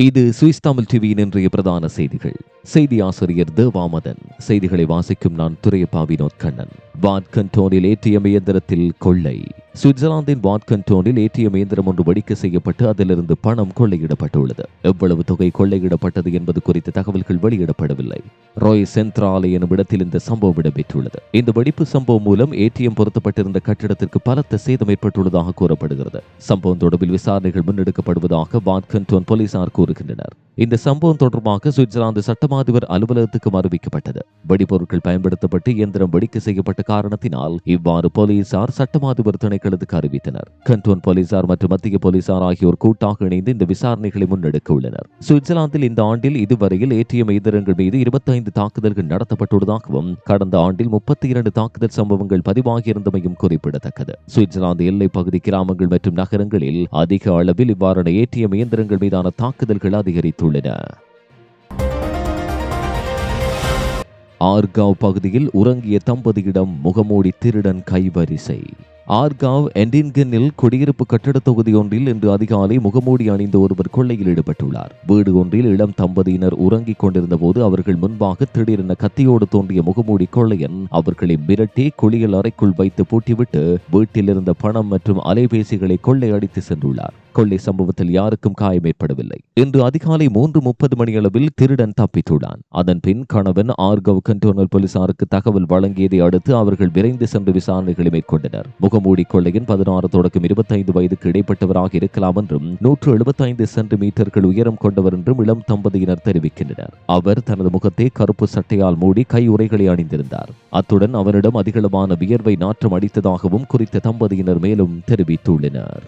இது சுவிஸ் தமிழ் டிவியின் இன்றைய பிரதான செய்திகள். செய்தி ஆசிரியர் தேவாமதன் செய்திகளை வாசிக்கும் நான் துரையப்பா வினோத் கண்ணன் வாட் கண்டோனில் ஏடிஎம் இயந்திரத்தில் கொள்ளை. சுவிட்சர்லாந்தின் வாட் கண்டோனில் ஏடிஎம் இயந்திரம் ஒன்று வெடிக்க செய்யப்பட்டு அதிலிருந்து பணம் கொள்ளையிடப்பட்டுள்ளது. எவ்வளவு தொகை கொள்ளையிடப்பட்டது என்பது குறித்த தகவல்கள் வெளியிடப்படவில்லை. ராய் சென்ட்ராலே எனும் இடத்தில் இந்த சம்பவம் இடம்பெற்றுள்ளது. இந்த வெடிப்பு சம்பவம் மூலம் ஏடிஎம் பொருத்தப்பட்டிருந்த கட்டிடத்திற்கு பலத்த சேதம் ஏற்பட்டுள்ளதாக கூறப்படுகிறது. சம்பவம் தொடர்பில் விசாரணைகள் முன்னெடுக்கப்படுவதாக வாட் கண்டோன் போலீசார் கூறுகின்றனர். இந்த சம்பவம் தொடர்பாக சுவிட்சர்லாந்து சட்டமாதிபர் அலுவலகத்துக்கும் அறிவிக்கப்பட்டது வெடிபொருட்கள் பயன்படுத்தப்பட்டு இயந்திரம் வெடிக்க செய்யப்பட்ட காரணத்தினால் இவ்வாறு போலீசார் சட்டமாதிபர் திணைக்களத்துக்கு அறிவித்தனர். கண்டோன் போலீசார் மற்றும் மத்திய போலீசார் ஆகியோர் கூட்டாக இணைந்து இந்த விசாரணைகளை முன்னெடுக்க உள்ளனர். சுவிட்சர்லாந்தில் இந்த ஆண்டில் இதுவரையில் ஏடிஎம் இயந்திரங்கள் மீது இருபத்தைந்து தாக்குதல்கள் நடத்தப்பட்டுள்ளதாகவும் கடந்த ஆண்டில் முப்பத்தி இரண்டு தாக்குதல் சம்பவங்கள் பதிவாகியிருந்தமையும் குறிப்பிடத்தக்கது. சுவிட்சர்லாந்து எல்லை பகுதி கிராமங்கள் மற்றும் நகரங்களில் அதிக அளவில் இவ்வாறான ஏடிஎம் இயந்திரங்கள் மீதான தாக்குதல்கள் அதிகரித்துள்ளன. ஆர்காவ் பகுதியில் உறங்கிய தம்பதியிடம் முகமூடி திருடன் கைவரிசை. ஆர்காவ் எண்டின்கனில் குடியிருப்பு கட்டட தொகுதி ஒன்றில் இன்று அதிகாலை முகமூடி அணிந்த ஒருவர் கொள்ளையில் ஈடுபட்டுள்ளார். வீடு ஒன்றில் இளம் தம்பதியினர் உறங்கிக் கொண்டிருந்த போது அவர்கள் முன்பாக திடீரென கத்தியோடு தோன்றிய முகமூடி கொள்ளையன் அவர்களை மிரட்டி குளியல் அறைக்குள் வைத்து பூட்டிவிட்டு வீட்டில் இருந்த பணம் மற்றும் அலைபேசிகளை கொள்ளையடித்து சென்றுள்ளார். கொள்ளை சம்பவத்தில் யாருக்கும் காயம் ஏற்படவில்லை. இன்று அதிகாலை மூன்று முப்பது மணியளவில் திருடன் தப்பித்துள்ளான். அதன் பின் கணவன் ஆர்கவ் கண்டோனல் போலீசாருக்கு தகவல் வழங்கியதை அடுத்து அவர்கள் விரைந்து சென்று விசாரணைகளை மேற்கொண்டனர். முகமூடி கொள்ளையின் பதினாறு தொடக்கம் இருபத்தைந்து வயதுக்கு இடைப்பட்டவராக இருக்கலாம் என்றும் நூற்று எழுபத்தைந்து சென்டிமீட்டர்கள் உயரம் கொண்டவர் என்றும் இளம் தம்பதியினர் தெரிவிக்கின்றனர். அவர் தனது முகத்தை கருப்பு சட்டையால் மூடி கை உரைகளை அணிந்திருந்தார். அத்துடன் அவரிடம் அதிகளவான வியர்வை நாற்றம் அடித்ததாகவும் குறித்த தம்பதியினர் மேலும் தெரிவித்துள்ளனர்.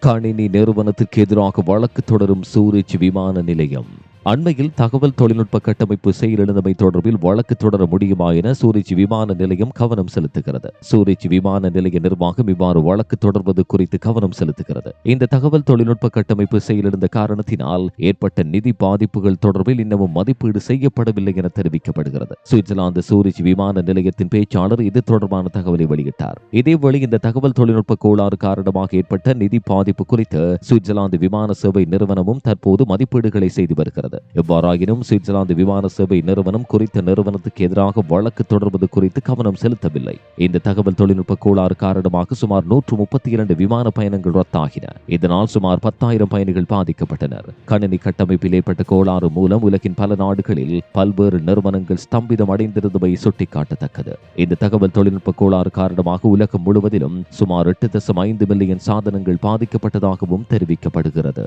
கணினி நிறுவனத்திற்கு எதிராக வழக்கு தொடரும் சூரிச் விமான நிலையம். அண்மையில் தகவல் தொழில்நுட்ப கட்டமைப்பு செயலிழந்தமை தொடர்பில் வழக்கு தொடர முடியுமா என சூரிச் விமான நிலையம் கவனம் செலுத்துகிறது. சூரிச் விமான நிலைய நிர்வாகம் இவ்வாறு வழக்கு தொடர்வது குறித்து கவனம் செலுத்துகிறது. இந்த தகவல் தொழில்நுட்ப கட்டமைப்பு செயலிழந்த காரணத்தினால் ஏற்பட்ட நிதி பாதிப்புகள் தொடர்பில் இன்னமும் மதிப்பீடு செய்யப்படவில்லை என தெரிவிக்கப்படுகிறது. சுவிட்சர்லாந்து சூரிச் விமான நிலையத்தின் பேச்சாளர் இது தொடர்பான தகவலை வெளியிட்டார். இதேவேளை இந்த தகவல் தொழில்நுட்ப கோளாறு காரணமாக ஏற்பட்ட நிதி பாதிப்பு குறித்து சுவிட்சர்லாந்து விமான சேவை நிறுவனமும் தற்போது மதிப்பீடுகளை செய்து வருகிறது. எவ்வாறாயினும் சுவிட்சர்லாந்து விமான சேவை நிறுவனம் குறித்த நிறுவனத்துக்கு எதிராக வழக்கு தொடர்வது குறித்து கவனம் செலுத்தவில்லை. இந்த தகவல் தொழில்நுட்ப கோளாறு காரணமாக சுமார் நூற்று முப்பத்தி இரண்டு விமான பயணங்கள் ரத்தாகின. இதனால் சுமார் பத்தாயிரம் பயணிகள் பாதிக்கப்பட்டனர். கணினி கட்டமைப்பில் ஏற்பட்ட கோளாறு மூலம் உலகின் பல நாடுகளில் பல்வேறு நிறுவனங்கள் ஸ்தம்பிதம் அடைந்திருந்தவை சுட்டிக்காட்டத்தக்கது. இந்த தகவல் தொழில்நுட்ப கோளாறு காரணமாக உலகம் முழுவதிலும் சுமார் எட்டு தசம் ஐந்து மில்லியன் சாதனங்கள் பாதிக்கப்பட்டதாகவும் தெரிவிக்கப்படுகிறது.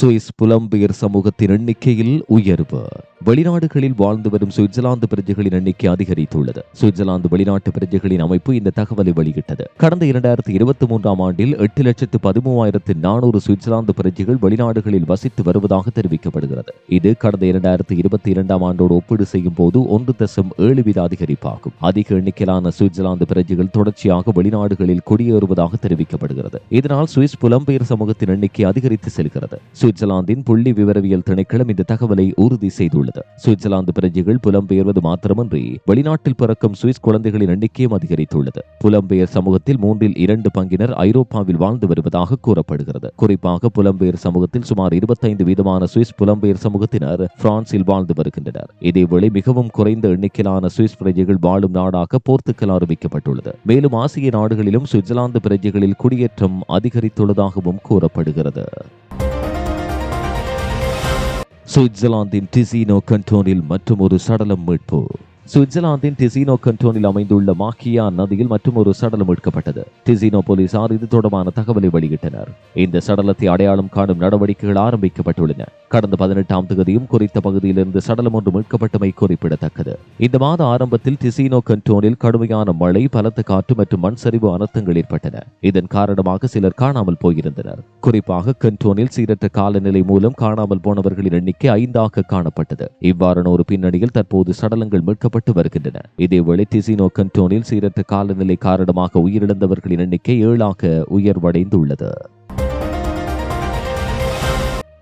சுவிஸ் புலம்பெயர் சமூகத்தின் எண்ணிக்கையில் உயர்வு. வெளிநாடுகளில் வாழ்ந்து வரும் சுவிட்சர்லாந்து பிரஜைகளின் எண்ணிக்கை அதிகரித்துள்ளது. சுவிட்சர்லாந்து வெளிநாட்டு பிரஜைகளின் அமைப்பு இந்த தகவலை வெளியிட்டது. கடந்த இரண்டாயிரத்தி இருபத்தி மூன்றாம் ஆண்டில் எட்டு லட்சத்து பதிமூவாயிரத்து நானூறு சுவிட்சர்லாந்து பிரஜைகள் வெளிநாடுகளில் வசித்து வருவதாக தெரிவிக்கப்படுகிறது. இது கடந்த இரண்டாயிரத்தி இருபத்தி இரண்டாம் ஆண்டோடு ஒப்பீடு செய்யும் போது ஒன்று தசம் ஏழு வீத அதிகரிப்பாகும். அதிக எண்ணிக்கையிலான சுவிட்சர்லாந்து பிரஜைகள் தொடர்ச்சியாக வெளிநாடுகளில் குடியேறுவதாக தெரிவிக்கப்படுகிறது. இதனால் சுவிஸ் புலம்பெயர் சமூகத்தின் எண்ணிக்கை அதிகரித்து செல்கிறது. சுவிட்சர்லாந்தின் புள்ளி விவரவியல் திணைக்களம் இந்த தகவலை உறுதி செய்துள்ளது. சுவிட்சர்லாந்து பிரஜைகள் புலம்பெயர்வது மாத்திரமன்றி வெளிநாட்டில் பிறக்கும் சுவிஸ் குழந்தைகளின் எண்ணிக்கையும் அதிகரித்துள்ளது. புலம்பெயர் சமூகத்தில் மூன்றில் இரண்டு பங்கினர் ஐரோப்பாவில் வாழ்ந்து வருவதாக கூறப்படுகிறது. குறிப்பாக புலம்பெயர் சமூகத்தில் சுமார் இருபத்தைந்து வீதமான சுவிஸ் புலம்பெயர் சமூகத்தினர் பிரான்சில் வாழ்ந்து வருகின்றனர். இதேவேளை மிகவும் குறைந்த எண்ணிக்கையிலான சுவிஸ் பிரஜைகள் வாழும் நாடாக போர்த்துக்கல் அறிவிக்கப்பட்டுள்ளது. மேலும் ஆசிய நாடுகளிலும் சுவிட்சர்லாந்து பிரஜைகளில் குடியேற்றம் அதிகரித்துள்ளதாகவும் கூறப்படுகிறது. சுவிட்சர்லாந்தின் டிசினோ கண்டோனில் மற்றும் ஒரு சடலம் மீட்பு. சுவிட்சர்லாந்தின் டிசினோ கண்டோனில் அமைந்துள்ள மாக்கியா நதியில் மற்றும் ஒரு சடலம் மீட்கப்பட்டது டிசினோ போலீசார் இது தொடர்பான தகவலை வெளியிட்டனர். இந்த சடலத்தை அடையாளம் காணும் நடவடிக்கைகள் ஆரம்பிக்கப்பட்டுள்ளன. கடந்த பதினெட்டாம் தேதியும் குறித்த பகுதியிலிருந்து சடலம் ஒன்று மீட்கப்பட்டமை குறிப்பிடத்தக்கது. இந்த மாத ஆரம்பத்தில் டிசினோ கண்டோனில் கடுமையான மழை பலத்த காற்று மற்றும் மண் சரிவு அனர்த்தங்கள் ஏற்பட்டன. இதன் காரணமாக சிலர் காணாமல் போயிருந்தனர். குறிப்பாக கண்டோனில் சீரற்ற காலநிலை மூலம் காணாமல் போனவர்களின் எண்ணிக்கை ஐந்தாக காணப்பட்டது. இவ்வாறான ஒரு பின்னணியில் தற்போது சடலங்கள் மீட்க மீட்கப்பட்டு வருகின்றன. இதேவேளை டிசினோ கண்டோனில் சீரற்ற காலநிலை காரணமாக உயிரிழந்தவர்களின் எண்ணிக்கை ஏழாக உயர்வடைந்துள்ளது.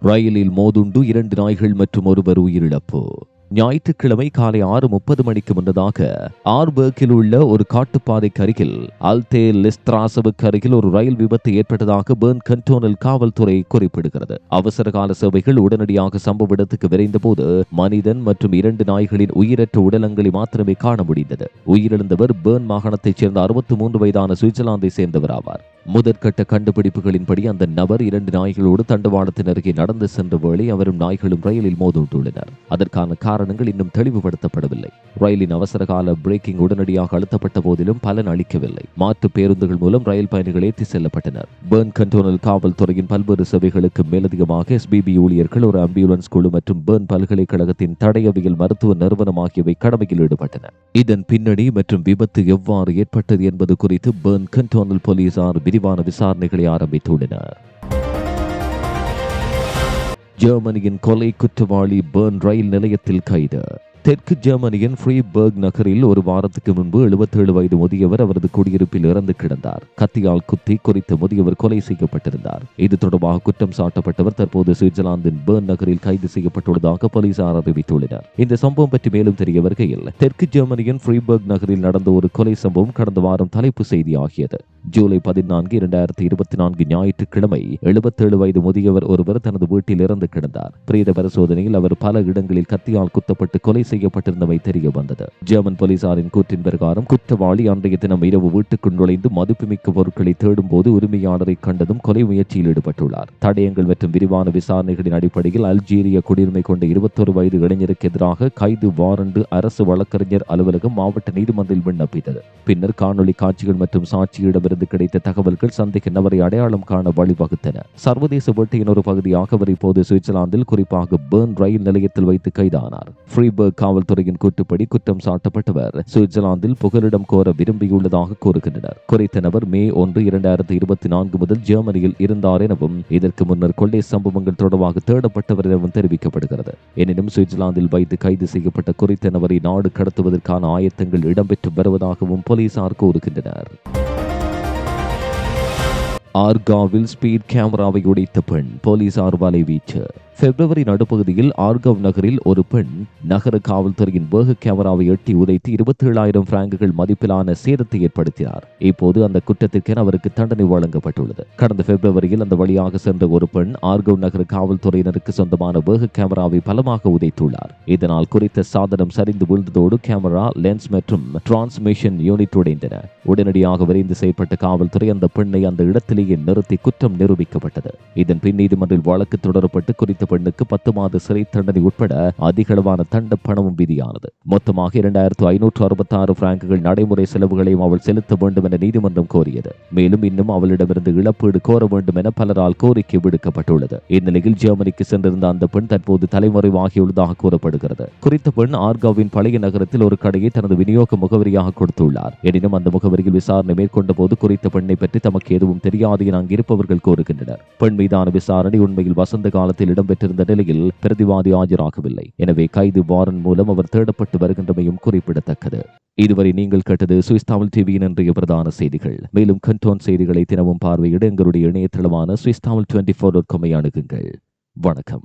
ரயிலில் மோதுண்டு இரண்டு நாய்கள் மற்றும் ஒருவர் உயிரிழப்பு. ஞாயிற்றுக்கிழமை காலை ஆறு முப்பது மணிக்கு முன்னதாக ஆர்பர்கில் உள்ள ஒரு காட்டுப்பாதைக்கு அருகில் அல்தே லிஸ்திராசவுக்கு அருகில் ஒரு ரயில் விபத்து ஏற்பட்டதாக பேர்ன் கண்டோனல் காவல்துறை குறிப்பிடுகிறது. அவசர கால சேவைகள் உடனடியாக சம்பவ இடத்துக்கு விரைந்தபோது மனிதன் மற்றும் இரண்டு நாய்களின் உயிரற்ற உடலங்களை மாத்திரமே காண முடிந்தது. உயிரிழந்தவர் பேர்ன் மாகாணத்தைச் சேர்ந்த அறுபத்தி மூன்று வயதான சுவிட்சர்லாந்தை சேர்ந்தவர் ஆவார். முதற்கட்ட கண்டுபிடிப்புகளின்படி அந்த நபர் இரண்டு நாய்களோடு தண்டவாளத்தின் அருகே நடந்து சென்ற வேளை அவரும் நாய்களும் ரயிலில் மோதிவிட்டுள்ளனர் அதற்கான காரணங்கள் இன்னும் தெளிவுபடுத்தப்படவில்லை. ரயிலின் அவசரகால பிரேக்கிங் உடனடியாக அழுத்தப்பட்ட போதிலும் பலன் அளிக்கவில்லை. மாற்று பேருந்துகள் மூலம் ரயில் பயணிகள் ஏற்றி செல்லப்பட்டனர். பேர்ன் கண்டோனல் காவல்துறையின் பல்வேறு சேவைகளுக்கு மேலதிகமாக எஸ்பிபி ஊழியர்கள் ஒரு ஆம்புலன்ஸ் குழு மற்றும் பேர்ன் பல்கலைக்கழகத்தின் தடயவியல் மருத்துவ நிறுவனம் ஆகியவை கடமையில் ஈடுபட்டன. இதன் பின்னணி மற்றும் விபத்து எவ்வாறு ஏற்பட்டது என்பது குறித்து பேர்ன் கண்டோனல் போலீசார் விரிவான விசாரணைகளை ஆரம்பித்துள்ளனர். ஜெர்மனியின் கொலை குற்றவாளி பேர்ன் ரயில் நிலையத்தில் கைது. தெற்கு ஜெர்மனியின் ஃப்ரீபர்க் நகரில் ஒரு வாரத்துக்கு முன்பு 77 வயது முதியவர் அவரது குடியிருப்பில் இறந்து கிடந்தார். கத்தியால் குத்தி குறித்த முதியவர் கொலை செய்யப்பட்டிருந்தார். இது தொடர்பாக குற்றம் சாட்டப்பட்டவர் தற்போது சுவிட்சர்லாந்தின் பேர்ன் நகரில் கைது செய்யப்பட்டுள்ளதாக போலீசார் அறிவித்துள்ளனர். இந்த சம்பவம் பற்றி மேலும் தெரிய வருகையில் தெற்கு ஜெர்மனியின் ஃப்ரீபர்க் நகரில் நடந்த ஒரு கொலை சம்பவம் கடந்த வாரம் தலைப்பு செய்தியாகியது ஜூலை பதினான்கு இரண்டாயிரத்தி இருபத்தி நான்கு ஞாயிற்றுக்கிழமை 77 வயது முதியவர் ஒருவர் தனது வீட்டில் இறந்து கிடந்தார். பிரேத பரிசோதனையில் அவர் பல இடங்களில் கத்தியால் குத்தப்பட்டு கொலை செய்யப்பட்டிருந்தமை தெரிய வந்தது ஜெர்மன் போலீசாரின் கூற்றின் பிரகாரம் குற்றவாளி அன்றைய தினம் இரவு வீட்டுக்குள் நுழைந்து மதிப்புமிக்க பொருட்களை தேடும் போது உரிமையாளரை கண்டதும் கொலை முயற்சியில் ஈடுபட்டுள்ளார். தடயங்கள் மற்றும் விரிவான விசாரணைகளின் அடிப்படையில் அல்ஜீரிய குடியுரிமை கொண்ட இருபத்தொரு வயது இளைஞருக்கு எதிராக கைது வாரண்டு அரசு வழக்கறிஞர் அலுவலகம் மாவட்ட நீதிமன்றில் விண்ணப்பித்தது. பின்னர் காணொளி காட்சிகள் மற்றும் சாட்சியிடமிருந்து கிடைத்த தகவல்கள் சந்தேக நபரை அடையாளம் காண வழிவகுத்தன. சர்வதேச வேட்டையின் ஒரு பகுதியாக அவர் இப்போது சுவிட்சர்லாந்தில் குறிப்பாக பேர்ன் ரயில் நிலையத்தில் வைத்து கைதானார். ஃப்ரீபர்க் காவல்துறையின் கூற்றுப்படி குற்றம் சாட்டப்பட்டவர். சுவிட்சர்லாந்தில் புகலிடம் கோர விரும்பியுள்ளதாக கூறுகின்றனர். குறித்த நபர் மே ஒன்று இரண்டாயிரத்தி இருபத்தி நான்கு முதல் ஜெர்மனியில் இருந்தார் எனவும் இதற்கு முன்னர் கொள்ளை சம்பவங்கள் தொடர்பாக தேடப்பட்டவர் எனவும் தெரிவிக்கப்படுகிறது. எனினும் சுவிட்சர்லாந்தில் வைத்து கைது செய்யப்பட்ட குறித்த நபரை நாடு கடத்துவதற்கான ஆயத்தங்கள் இடம்பெற்று வருவதாகவும் போலீசார் கூறுகின்றனர். ஆர்காவில் ஸ்பீட் கேமராவை உடைத்த பெண் போலீசார் வலைவீச்சு பிப்ரவரி நடுப்பகுதியில் ஆர்கவ் நகரில் ஒரு பெண் நகர காவல்துறையின் வேக கேமராவை எட்டி உதைத்து இருபத்தி ஏழாயிரம் பிராங்குகள் மதிப்பிலான சேதத்தை ஏற்படுத்தினார். இப்போது அந்த குற்றத்திற்கென அவருக்கு தண்டனை வழங்கப்பட்டுள்ளது. கடந்த பிப்ரவரியில் அந்த வழியாக சென்ற ஒரு பெண் ஆர்கவ் நகர காவல்துறையினருக்கு சொந்தமான வேக கேமராவை பலமாக உதைத்துள்ளார். இதனால் குறித்த சாதனம் சரிந்து வீழ்ந்ததோடு கேமரா லென்ஸ் மற்றும் டிரான்ஸ்மிஷன் யூனிட் உடைந்தன. உடனடியாக விரைந்து செய்யப்பட்ட காவல்துறை அந்த பெண்ணை அந்த இடத்திலேயே நிறுத்தி குற்றம் நிரூபிக்கப்பட்டது. இதன் பின் நீதிமன்றில் வழக்கு தொடரப்பட்டு குறித்த பெண்ணுக்கு பத்து மாத சிறை தண்டனை உட்பட அதிகளவான தண்ட பணமும் விதியானது. மொத்தமாக இரண்டாயிரத்து ஐநூற்று அறுபத்தி ஆறு பிராங்குகள் நடைமுறை செலவுகளையும் அவள் செலுத்த வேண்டும் என நீதிமன்றம் கோரியது. மேலும் இன்னும் அவளிடமிருந்து இழப்பீடு கோர வேண்டும் என பலரால் கோரிக்கை விடுக்கப்பட்டுள்ளது. இந்நிலையில் ஜெர்மனிக்கு சென்றிருந்த அந்த பெண் தற்போது தலைமறைவாகியுள்ளதாக கூறப்படுகிறது. குறித்த பெண் ஆர்காவின் பழைய நகரத்தில் ஒரு கடையை தனது விநியோக முகவரியாக கொடுத்துள்ளார். எனினும் அந்த முகவரியில் விசாரணை மேற்கொண்ட போது குறித்த பெண்ணை பற்றி தமக்கு எதுவும் தெரியாது என அங்கிருப்பவர்கள் கூறுகின்றனர். பெண் மீதான விசாரணை உண்மையில் வசந்த காலத்தில் இடம்பெற்ற பெற்றிருந்த நிலையில் பிரதிவாதி ஆஜராகவில்லை. எனவே கைது வாரன் மூலம் அவர் தேடப்பட்டு வருகின்றமையும் குறிப்பிடத்தக்கது. இதுவரை நீங்கள் கேட்டது சுவிஸ் தமிழ் டிவியின் இன்றைய பிரதான செய்திகள். மேலும் கண்டோன் செய்திகளை தினமும் பார்வையிட எங்களுடைய இணையதளமான சுவிஸ் தமிழ் டுவெண்ட்டி ஃபோர் அணுகுங்கள். வணக்கம்.